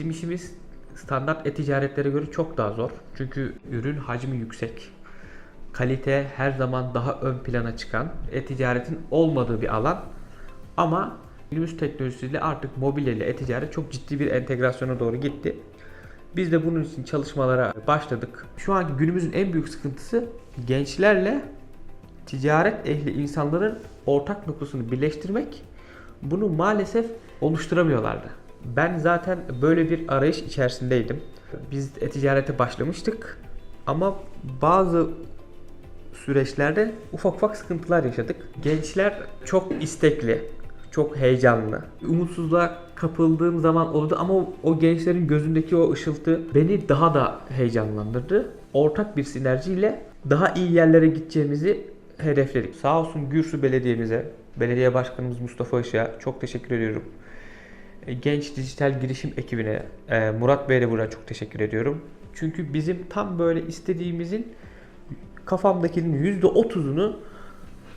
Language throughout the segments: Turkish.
işimiz standart e-ticaretlere göre çok daha zor. Çünkü ürün hacmi yüksek. Kalite her zaman daha ön plana çıkan e-ticaretin olmadığı bir alan. Ama günümüz teknolojisiyle artık mobilya ile e-ticaret çok ciddi bir entegrasyona doğru gitti. Biz de bunun için çalışmalara başladık. Şu anki günümüzün en büyük sıkıntısı gençlerle ticaret ehli insanların ortak noktasını birleştirmek. Bunu maalesef oluşturamıyorlardı. Ben zaten böyle bir arayış içerisindeydim. Biz e-ticarete başlamıştık ama bazı süreçlerde ufak ufak sıkıntılar yaşadık. Gençler çok istekli, çok heyecanlı. Umutsuzluğa kapıldığım zaman oldu ama o, gençlerin gözündeki o ışıltı beni daha da heyecanlandırdı. Ortak bir sinerjiyle daha iyi yerlere gideceğimizi hedefledik. Sağ olsun Gürsü Belediye'mize, belediye başkanımız Mustafa Işık'a çok teşekkür ediyorum. E, Genç dijital girişim ekibine, e, Murat Bey'e de buradan çok teşekkür ediyorum. Çünkü bizim tam böyle istediğimizin kafamdakinin %30'unu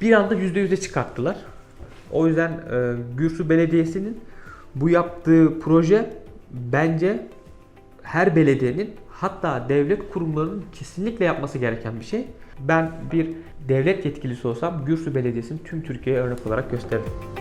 bir anda %100'e çıkarttılar. O yüzden e, Gürsü Belediyesi'nin bu yaptığı proje bence her belediyenin hatta devlet kurumlarının kesinlikle yapması gereken bir şey. Ben bir devlet yetkilisi olsam Gürsü Belediyesi'ni tüm Türkiye'ye örnek olarak gösteririm.